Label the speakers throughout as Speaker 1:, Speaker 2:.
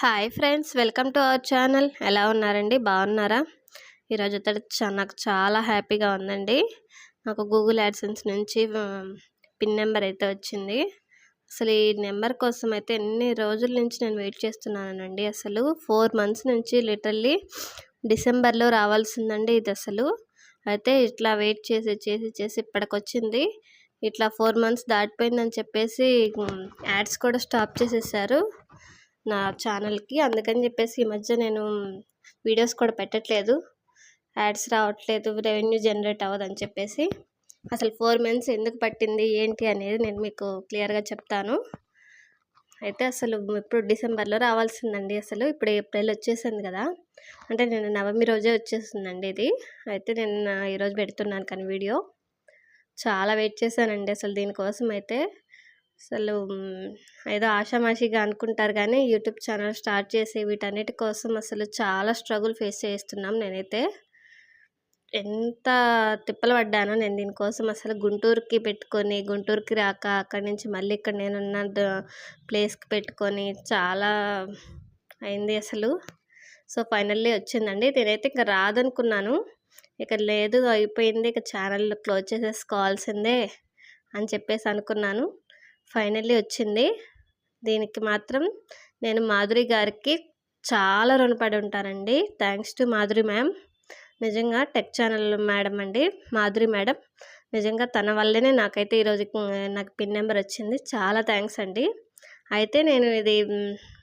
Speaker 1: Hi friends welcome to our channel. ఎలా ఉన్నారండి? బాగున్నారా? ఈరోజు అయితే నాకు చాలా హ్యాపీగా ఉందండి. నాకు గూగుల్ యాడ్సెన్స్ నుంచి పిన్ నెంబర్ అయితే వచ్చింది. అసలు ఈ నెంబర్ కోసం అయితే ఎన్ని రోజుల నుంచి నేను వెయిట్ చేస్తున్నానండి. అసలు ఫోర్ మంత్స్ నుంచి లిటర్లీ డిసెంబర్లో రావాల్సిందండి ఇది అసలు. అయితే ఇట్లా వెయిట్ చేసి చేసి చేసి ఇప్పటికి వచ్చింది ఇట్లా ఫోర్ మంత్స్ దాటిపోయిందని చెప్పేసి యాడ్స్ కూడా స్టాప్ చేసేసారు. నా ఛానల్కి. అందుకని చెప్పేసి ఈ మధ్య నేను వీడియోస్ కూడా పెట్టట్లేదు. యాడ్స్ రావట్లేదు. రెవెన్యూ జనరేట్ అవ్వదని చెప్పేసి అసలు ఫోర్ మంత్స్ ఎందుకు పట్టింది? ఏంటి? అనేది నేను మీకు క్లియర్గా చెప్తాను. అయితే అసలు ఇప్పుడు డిసెంబర్లో రావాల్సిందండి అసలు. ఇప్పుడు ఏప్రిల్ వచ్చేసింది కదా. అంటే నేను నవమి రోజే వచ్చేసిందండి ఇది. అయితే నేను ఈరోజు పెడుతున్నాను కానీ వీడియో. చాలా వెయిట్ చేశానండి అసలు దీనికోసం అయితే. అసలు ఏదో ఆషామాషిగా అనుకుంటారు కానీ యూట్యూబ్ ఛానల్ స్టార్ట్ చేసి వీటన్నిటి కోసం అసలు చాలా స్ట్రగుల్ ఫేస్ చేస్తున్నాం నేనైతే. ఎంత తిప్పలు పడ్డానో నేను దీనికోసం అసలు గుంటూరుకి పెట్టుకొని గుంటూరుకి రాక అక్కడి నుంచి మళ్ళీ ఇక్కడ నేనున్న ప్లేస్కి పెట్టుకొని చాలా అయింది అసలు. సో ఫైనల్లీ వచ్చిందండి. నేనైతే ఇంకా రాదనుకున్నాను. ఇక లేదు అయిపోయింది. ఇక ఛానల్ క్లోజ్ చేసేసుకోవాల్సిందే అని చెప్పేసి అనుకున్నాను. ఫైనల్లీ వచ్చింది. దీనికి మాత్రం నేను మాధురి గారికి చాలా రుణపడి ఉంటానండి. Thanks to Madhuri ma'am. నిజంగా టెక్ ఛానల్ మేడం అండి. మాధురి మేడం నిజంగా తన వల్లనే నాకైతే ఈరోజు నాకు పిన్ నెంబర్ వచ్చింది. చాలా థ్యాంక్స్ అండి. అయితే నేను ఇది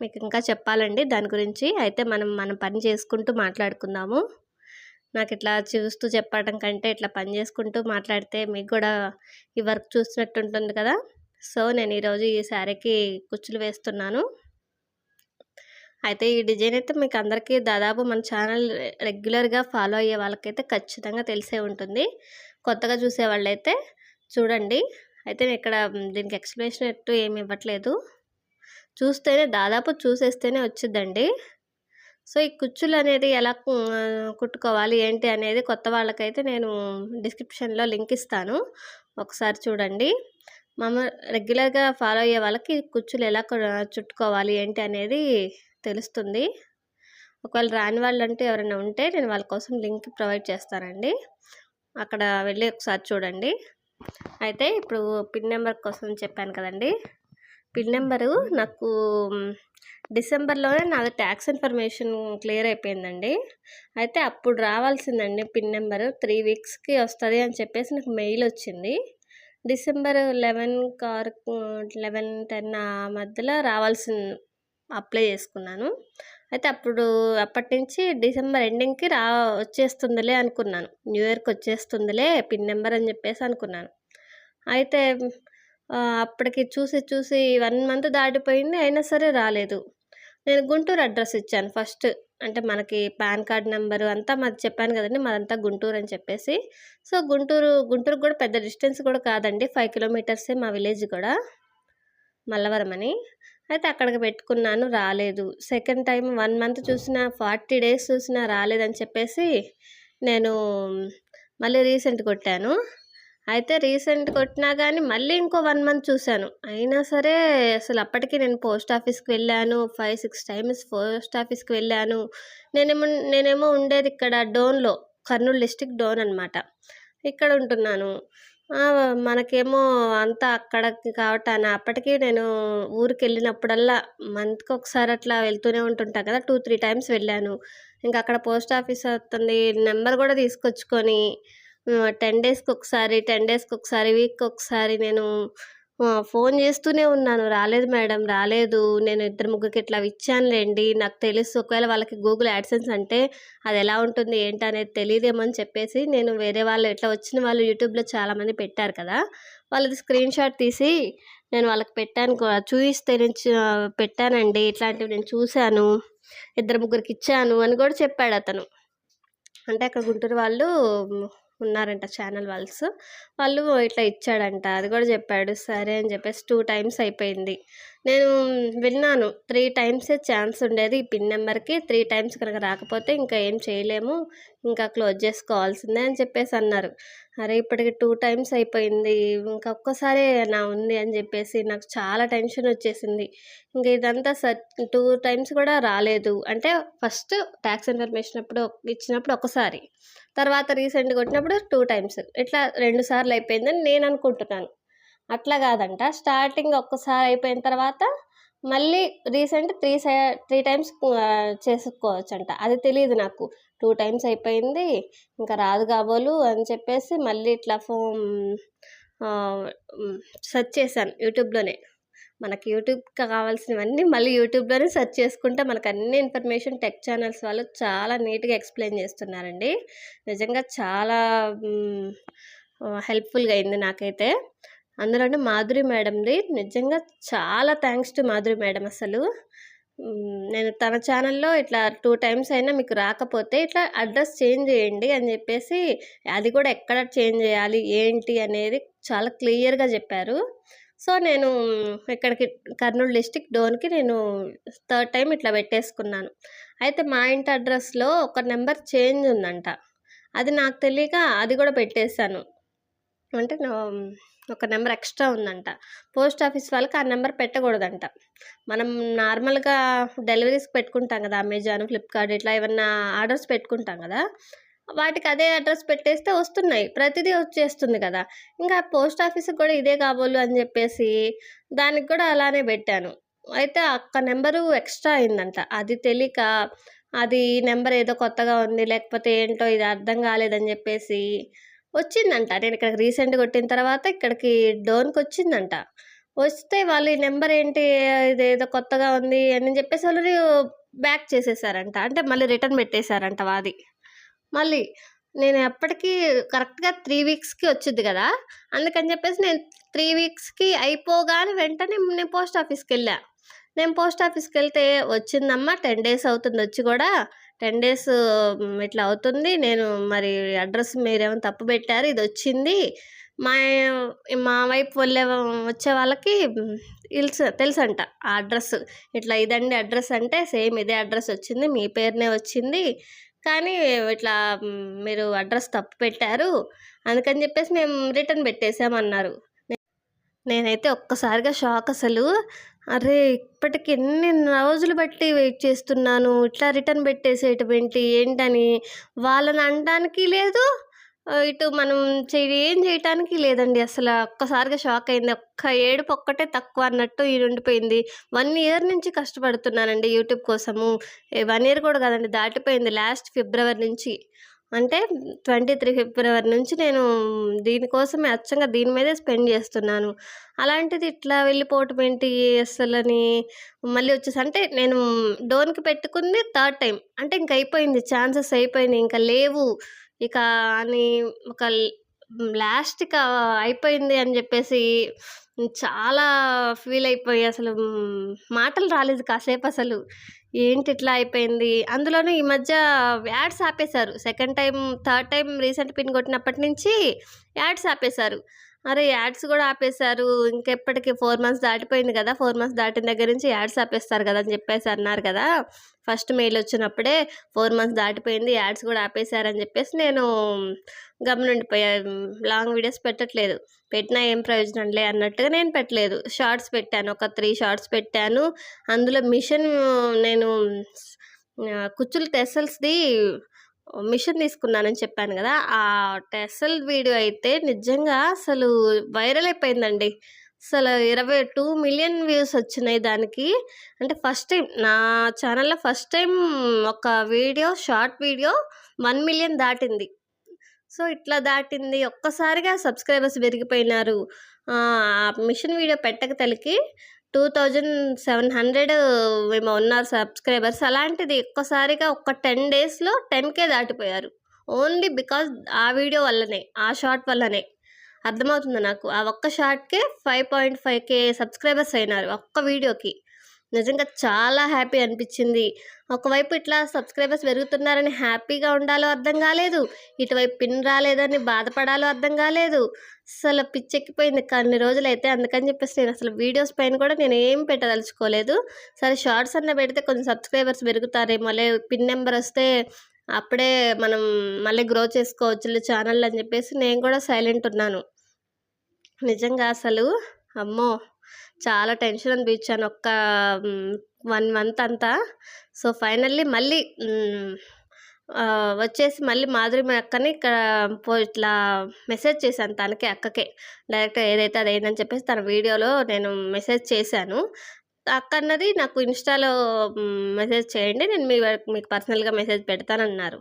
Speaker 1: మీకు ఇంకా చెప్పాలండి. దాని గురించి అయితే మనం మన పని చేసుకుంటూ మాట్లాడుకుందాము. నాకు ఇట్లా చూస్తూ చెప్పడం కంటే ఇట్లా పని చేసుకుంటూ మాట్లాడితే మీకు కూడా ఈ వర్క్ చూసినట్టు ఉంటుంది కదా. సో నేను ఈరోజు ఈ శారీకి కుచ్చులు వేస్తున్నాను. అయితే ఈ డిజైన్ అయితే మీకు అందరికీ దాదాపు మన ఛానల్ రెగ్యులర్గా ఫాలో అయ్యే వాళ్ళకైతే ఖచ్చితంగా తెలిసే ఉంటుంది. కొత్తగా చూసే వాళ్ళైతే చూడండి. అయితే ఇక్కడ దీనికి ఎక్స్ప్లెనేషన్ ఎట్టు ఏమి ఇవ్వట్లేదు. చూస్తేనే దాదాపు చూసేస్తేనే వచ్చిందండి. సో ఈ కుచ్చులు అనేది ఎలా కుట్టుకోవాలి ఏంటి అనేది కొత్త వాళ్ళకైతే నేను డిస్క్రిప్షన్లో లింక్ ఇస్తాను. ఒకసారి చూడండి. మామూలు రెగ్యులర్గా ఫాలో అయ్యే వాళ్ళకి కుచ్చులు ఎలా చుట్టుకోవాలి ఏంటి అనేది తెలుస్తుంది. ఒకవేళ రాని వాళ్ళు ఎవరైనా ఉంటే నేను వాళ్ళ కోసం లింక్ ప్రొవైడ్ చేస్తానండి. అక్కడ వెళ్ళి ఒకసారి చూడండి. అయితే ఇప్పుడు పిన్ నెంబర్ కోసం చెప్పాను కదండి. పిన్ నెంబరు నాకు డిసెంబర్లోనే నాది ట్యాక్స్ ఇన్ఫర్మేషన్ క్లియర్ అయిపోయిందండి. అయితే అప్పుడు రావాల్సిందండి పిన్ నెంబరు త్రీ వీక్స్కి వస్తుంది అని చెప్పేసి నాకు మెయిల్ వచ్చింది. December eleven car eleven ten ఆ మధ్యలో రావాల్సిన అప్లై చేసుకున్నాను. అయితే అప్పుడు అప్పటి నుంచి డిసెంబర్ ఎండింగ్కి రా వచ్చేస్తుందిలే అనుకున్నాను. న్యూ ఇయర్కి వచ్చేస్తుందిలే పిన్ నెంబర్ అని చెప్పేసి అనుకున్నాను. అయితే అప్పటికి చూసి చూసి వన్ మంత్ దాటిపోయింది అయినా సరే రాలేదు. నేను గుంటూరు అడ్రస్ ఇచ్చాను ఫస్ట్. అంటే మనకి పాన్ కార్డ్ నెంబరు అంతా మాది చెప్పాను కదండి మాదంతా గుంటూరు అని చెప్పేసి. సో గుంటూరు గుంటూరు కూడా పెద్ద డిస్టెన్స్ కూడా కాదండి ఫైవ్ కిలోమీటర్సే మా విలేజ్ కూడా మల్లవరం అని. అయితే అక్కడికి పెట్టుకున్నాను రాలేదు. సెకండ్ టైం వన్ మంత్ చూసిన ఫార్టీ డేస్ చూసినా రాలేదని చెప్పేసి నేను మళ్ళీ రీసెంట్ కొట్టాను. అయితే రీసెంట్ కొట్టినా కానీ మళ్ళీ ఇంకో వన్ మంత్ చూశాను. అయినా సరే అసలు అప్పటికి నేను పోస్ట్ ఆఫీస్కి వెళ్ళాను. ఫైవ్ సిక్స్ టైమ్స్ పోస్ట్ ఆఫీస్కి వెళ్ళాను. నేనేమో నేనేమో ఉండేది ఇక్కడ డోన్లో కర్నూలు డిస్టిక్ డోన్ అనమాట ఇక్కడ ఉంటున్నాను. మనకేమో అంతా అక్కడ కావటాన అప్పటికి నేను ఊరికి వెళ్ళినప్పుడల్లా మంత్కి ఒకసారి అట్లా వెళ్తూనే ఉంటుంటా కదా టూ త్రీ టైమ్స్ వెళ్ళాను. ఇంకా అక్కడ పోస్ట్ ఆఫీస్ వస్తుంది నెంబర్ కూడా తీసుకొచ్చుకొని టెన్ డేస్కి ఒకసారి టెన్ డేస్కి ఒకసారి వీక్కి ఒకసారి నేను ఫోన్ చేస్తూనే ఉన్నాను. రాలేదు మేడం రాలేదు. నేను ఇద్దరు ముగ్గురికి ఇట్లా ఇచ్చానులేండి నాకు తెలుసు. ఒకవేళ వాళ్ళకి గూగుల్ యాడ్సెన్స్ అంటే అది ఎలా ఉంటుంది ఏంటి అనేది తెలియదేమో అని చెప్పేసి నేను వేరే వాళ్ళు ఇట్లా వచ్చిన వాళ్ళు యూట్యూబ్లో చాలామంది పెట్టారు కదా. వాళ్ళది స్క్రీన్ షాట్ తీసి నేను వాళ్ళకి పెట్టాను. చూపిస్తే నేను పెట్టానండి. ఇట్లాంటివి నేను చూశాను. ఇద్దరు ముగ్గురికి ఇచ్చాను అని కూడా చెప్పాడు అతను. అంటే అక్కడ గుంటూరు వాళ్ళు ఉన్నారంట ఛానల్ వాళ్ళస్ వాళ్ళు ఇట్లా ఇచ్చాడంట అది కూడా చెప్పాడు సరే అని చెప్పేసి టూ టైమ్స్ అయిపోయింది నేను విన్నాను. త్రీ టైమ్సే ఛాన్స్ ఉండేది ఈ పిన్ నెంబర్కి త్రీ టైమ్స్ కనుక రాకపోతే ఇంకా ఏం చేయలేము. ఇంకా క్లోజ్ చేసుకోవాల్సిందే అని చెప్పేసి అన్నారు అరే! ఇప్పటికి టూ టైమ్స్ అయిపోయింది. ఇంకా ఒక్కసారేనా ఉంది అని చెప్పేసి నాకు చాలా టెన్షన్ వచ్చేసింది ఇంక ఇదంతా సర్ టూ టైమ్స్ కూడా రాలేదు. అంటే ఫస్ట్ ట్యాక్స్ ఇన్ఫర్మేషన్ అప్పుడు ఇచ్చినప్పుడు ఒకసారి. తర్వాత రీసెంట్‌గా కొట్టినప్పుడు టూ టైమ్స్. ఇట్లా రెండు సార్లు అయిపోయిందని నేను అనుకుంటున్నాను. అట్లా కాదంట. స్టార్టింగ్ ఒక్కసారి అయిపోయిన తర్వాత మళ్ళీ రీసెంట్ త్రీ సై త్రీ టైమ్స్ చేసుకోవచ్చంట. అది తెలియదు నాకు. టూ టైమ్స్ అయిపోయింది. ఇంకా రాదు కాబోలు అని చెప్పేసి మళ్ళీ ఇట్లా ఫోన్ సెర్చ్ చేశాను యూట్యూబ్‌లోనే. మనకి యూట్యూబ్‌కి కావాల్సినవన్నీ మళ్ళీ యూట్యూబ్‌లోనే సెర్చ్ చేసుకుంటే మనకు అన్ని ఇన్ఫర్మేషన్ టెక్ ఛానల్స్ వాళ్ళు చాలా నీట్‌గా ఎక్స్‌ప్లెయిన్ చేస్తున్నారండి. నిజంగా చాలా హెల్ప్‌ఫుల్‌గా అయింది నాకైతే. అందులోనే మాధురి మేడంది నిజంగా చాలా థ్యాంక్స్ టు మాధురి మేడం అసలు. నేను తన ఛానల్‌లో ఇట్లా టూ టైమ్స్ అయినా మీకు రాకపోతే ఇట్లా అడ్రస్ చేంజ్ చేయండి అని చెప్పేసి అది కూడా ఎక్కడ చేంజ్ చేయాలి, ఏంటి అనేది చాలా క్లియర్‌గా చెప్పారు. సో, నేను ఇక్కడికి కర్నూలు డిస్టిక్ డోన్‌కి నేను థర్డ్ టైం ఇట్లా పెట్టేసుకున్నాను. అయితే మా ఇంటి అడ్రస్‌లో ఒక నెంబర్ చేంజ్ ఉందంట. అది నాకు తెలియక అది కూడా పెట్టేశాను అంటే ఒక నెంబర్ ఎక్స్ట్రా ఉందంట. పోస్ట్ ఆఫీస్ వాళ్ళకి ఆ నెంబర్ పెట్టకూడదంట. మనం నార్మల్‌గా డెలివరీస్‌కి పెట్టుకుంటాం కదా! అమెజాన్, ఫ్లిప్‌కార్ట్ ఇట్లా ఏమన్నా ఆర్డర్స్ పెట్టుకుంటాం కదా! వాటికి అదే అడ్రస్ పెట్టేస్తే వస్తున్నాయి. ప్రతిదీ వచ్చేస్తుంది కదా! ఇంకా పోస్ట్ ఆఫీస్‌కి కూడా ఇదే కాబోలు అని చెప్పేసి దానికి కూడా అలానే పెట్టాను. అయితే అక్క నెంబరు ఎక్స్ట్రా అయిందంట. అది తెలియక అది ఈ ఏదో కొత్తగా ఉంది. లేకపోతే ఏంటో ఇది అర్థం కాలేదని చెప్పేసి వచ్చిందంట. నేను ఇక్కడికి రీసెంట్‌గా కొట్టిన తర్వాత ఇక్కడికి డోన్కి వచ్చిందంట వస్తే వాళ్ళు ఈ నెంబర్ ఏంటి ఇదేదో కొత్తగా ఉంది అని చెప్పేసి వాళ్ళు బ్యాక్ చేసేసారంట. అంటే మళ్ళీ రిటర్న్ పెట్టేశారంట వాది మళ్ళీ నేను ఎప్పటికీ కరెక్ట్‌గా త్రీ వీక్స్‌కి వచ్చింది కదా! అందుకని చెప్పేసి నేను త్రీ వీక్స్‌కి అయిపోగానే వెంటనే నేను పోస్ట్ ఆఫీస్కి వెళ్ళా నేను పోస్ట్ ఆఫీస్కి వెళ్తే వచ్చిందమ్మా 10 డేస్ అవుతుంది వచ్చి కూడా. 10 డేస్ ఇట్లా అవుతుంది. నేను మరి అడ్రస్ మీరేమో తప్పు పెట్టారు. ఇది వచ్చింది మా మా వైపు వెళ్ళే వచ్చే వాళ్ళకి ఇల్స్ తెలుసంట ఆ అడ్రస్. ఇట్లా ఇదండి అడ్రస్ అంటే సేమ్ ఇదే అడ్రస్ వచ్చింది. మీ పేరునే వచ్చింది. కానీ ఇట్లా మీరు అడ్రస్ తప్పు పెట్టారు. అందుకని చెప్పేసి మేము రిటర్న్ పెట్టేసామన్నారు. నేనైతే ఒక్కసారిగా షాక్ అసలు. అరే! ఇప్పటికి ఎన్ని రోజులు బట్టి వెయిట్ చేస్తున్నాను. ఇట్లా రిటర్న్ పెట్టేసేటమేంటి ఏంటని వాళ్ళని అనడానికి లేదు. ఇటు మనం చే ఏం చేయటానికి లేదండి అసలు ఒక్కసారిగా షాక్ అయింది. ఒక్క ఏడుపు ఒక్కటే తక్కువ అన్నట్టు ఉండిపోయింది. వన్ ఇయర్ నుంచి కష్టపడుతున్నానండి యూట్యూబ్ కోసము. వన్ ఇయర్ కూడా కాదండి దాటిపోయింది. లాస్ట్ ఫిబ్రవరి నుంచి. అంటే 23 ఫిబ్రవరి నుంచి నేను దీనికోసమే అచ్చంగా దీని మీదే స్పెండ్ చేస్తున్నాను. అలాంటిది ఇట్లా వెళ్ళిపోవటం ఏంటి అస్సలని మళ్ళీ వచ్చేసి అంటే నేను డోన్‌కి పెట్టుకుంది థర్డ్ టైం అంటే ఇంక అయిపోయింది. ఛాన్సెస్ అయిపోయినాయి. ఇంకా లేవు. ఇక అని ఒక లాస్ట్‌కి అయిపోయింది అని చెప్పేసి చాలా ఫీల్ అయిపోయి అసలు మాటలు రాలేదు కాసేపసలు. ఏంటి ఇట్లా అయిపోయింది. అందులోనూ ఈ మధ్య యాడ్స్ ఆపేశారు. Second time third time recent pin కొట్టినప్పటి నుంచి యాడ్స్ ఆపేశారు. అరే! యాడ్స్ కూడా ఆపేశారు. ఇంకెప్పటికి ఫోర్ మంత్స్ దాటిపోయింది కదా! ఫోర్ మంత్స్ దాటిన దగ్గర నుంచి యాడ్స్ ఆపేస్తారు కదా! అని చెప్పేసి అన్నారు కదా! ఫస్ట్ మెయిల్ వచ్చినప్పుడే ఫోర్ మంత్స్ దాటిపోయింది. యాడ్స్ కూడా ఆపేశారని చెప్పేసి నేను గమ్మునుండిపోయా. లాంగ్ వీడియోస్ పెట్టట్లేదు. పెట్టినా ఏం ప్రయోజనంలే అన్నట్టుగా నేను పెట్టలేదు. షార్ట్స్ పెట్టాను. ఒక త్రీ షార్ట్స్ పెట్టాను. అందులో మిషన్ నేను కుచ్చులు టెసల్స్‌ది మిషన్ తీసుకున్నానని చెప్పాను కదా! ఆ టెసల్ వీడియో అయితే నిజంగా అసలు వైరల్ అయిపోయిందండి. అసలు ఇరవై టూ మిలియన్ వ్యూస్ వచ్చినాయి దానికి. అంటే ఫస్ట్ టైం నా ఛానల్‌లో ఫస్ట్ టైం ఒక video short video one million దాటింది. సో, ఇట్లా దాటింది. ఒక్కసారిగా సబ్స్క్రైబర్స్ పెరిగిపోయినారు. మిషన్ వీడియో పెట్టక తలకి టూ థౌజండ్ సెవెన్ హండ్రెడ్ మేము ఉన్నారు సబ్స్క్రైబర్స్. అలాంటిది ఒక్కసారిగా ఒక్క టెన్ డేస్‌లో 10,000 దాటిపోయారు. ఓన్లీ బికాజ్ ఆ వీడియో వల్లనే. ఆ షార్ట్ వల్లనే. అర్థమవుతుంది నాకు? ఆ ఒక్క షార్ట్‌కే 5.5,000 సబ్స్క్రైబర్స్ అయినారు. ఒక్క వీడియోకి. నిజంగా చాలా హ్యాపీ అనిపించింది. ఒకవైపు ఇట్లా సబ్స్క్రైబర్స్ పెరుగుతున్నారని హ్యాపీగా ఉండాలో అర్థం కాలేదు. ఇటువైపు పిన్ రాలేదని బాధపడాలో అర్థం కాలేదు. అసలు పిచ్చెక్కిపోయింది కొన్ని రోజులైతే అందుకని చెప్పేసి నేను అసలు వీడియోస్ పైన కూడా నేను ఏం పెట్టదలుచుకోలేదు. సరే షార్ట్స్ అన్న పెడితే కొంచెం సబ్స్క్రైబర్స్ పెరుగుతారేమో లే పిన్ నెంబర్ వస్తే అప్పుడే మనం మళ్ళీ గ్రో చేసుకోవచ్చు ఛానల్ అని చెప్పేసి నేను కూడా సైలెంట్ ఉన్నాను. నిజంగా అసలు అమ్మో! చాలా టెన్షన్ అనిపించాను ఒక్క వన్ మంత్ అంతా. సో ఫైనల్లీ మళ్ళీ వచ్చేసి మళ్ళీ మాధురి అక్కని ఇక్కడ పో ఇట్లా మెసేజ్ చేశాను తనకి అక్కకే. డైరెక్ట్ ఏదైతే అదేందని చెప్పేసి తన వీడియోలో నేను మెసేజ్ చేశాను. అక్క అన్నది నాకు ఇన్స్టాలో మెసేజ్ చేయండి నేను మీ మీకు పర్సనల్గా మెసేజ్ పెడతానన్నారు.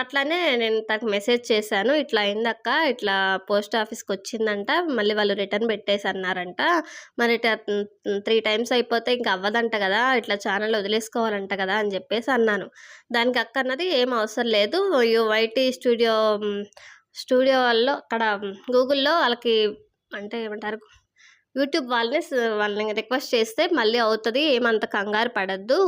Speaker 1: అట్లానే నేను తనకు మెసేజ్ చేశాను. ఇట్లా అయిందక్క ఇట్లా పోస్ట్ ఆఫీస్కి వచ్చిందంట మళ్ళీ వాళ్ళు రిటర్న్ పెట్టేసి అన్నారంట మరి త్రీ టైమ్స్ అయిపోతే ఇంక అవ్వదంట కదా ఇట్లా ఛానల్ వదిలేసుకోవాలంట కదా అని చెప్పేసి అన్నాను. దానికి అక్క అన్నది ఏం అవసరం లేదు వైటీ స్టూడియో స్టూడియో వాళ్ళు అక్కడ గూగుల్లో వాళ్ళకి అంటే ఏమంటారు యూట్యూబ్ వాళ్ళని వాళ్ళని రిక్వెస్ట్ చేస్తే మళ్ళీ అవుతుంది ఏమంత కంగారు పడద్దు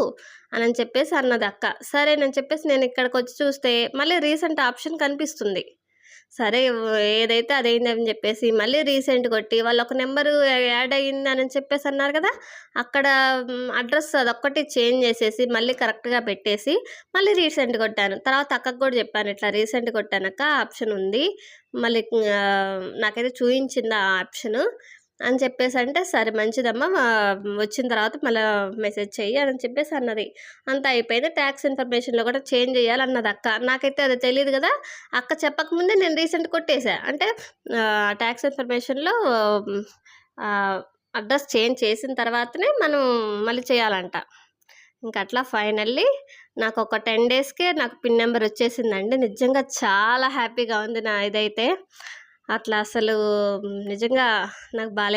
Speaker 1: అని చెప్పేసి అన్నది అక్క. సరే నేను చెప్పేసి నేను ఇక్కడికి వచ్చి చూస్తే మళ్ళీ రీసెంట్ ఆప్షన్ కనిపిస్తుంది. సరే ఏదైతే అదైంది అని చెప్పేసి మళ్ళీ రీసెంట్ కొట్టి వాళ్ళు ఒక నెంబరు యాడ్ అయ్యింది అని చెప్పేసి అన్నారు కదా అక్కడ అడ్రస్ అదొక్కటి చేంజ్ చేసేసి మళ్ళీ కరెక్ట్గా పెట్టేసి మళ్ళీ రీసెంట్ కొట్టాను. తర్వాత అక్కకు కూడా చెప్పాను ఇట్లా రీసెంట్ కొట్టానక్క ఆప్షన్ ఉంది. మళ్ళీ నాకైతే చూపించింది ఆ ఆప్షను. అని చెప్పేసి అంటే సరే మంచిదమ్మా వచ్చిన తర్వాత మళ్ళీ మెసేజ్ చెయ్యి అని చెప్పేసి అన్నది. అంత అయిపోయింది. ట్యాక్స్ ఇన్ఫర్మేషన్లో కూడా చేంజ్ చేయాలన్నది అక్క. నాకైతే అది తెలియదు కదా. అక్క చెప్పకముందే నేను రీసెంట్ కొట్టేసా. అంటే ట్యాక్స్ ఇన్ఫర్మేషన్లో అడ్రస్ చేంజ్ చేసిన తర్వాతనే మనం మళ్ళీ చేయాలంట. ఇంక అట్లా ఫైనల్లీ నాకు ఒక టెన్ డేస్కే నాకు పిన్ నెంబర్ వచ్చేసిందండి. నిజంగా చాలా హ్యాపీగా ఉంది నా ఇదైతే. అట్లా అసలు నిజంగా నాకు బాలే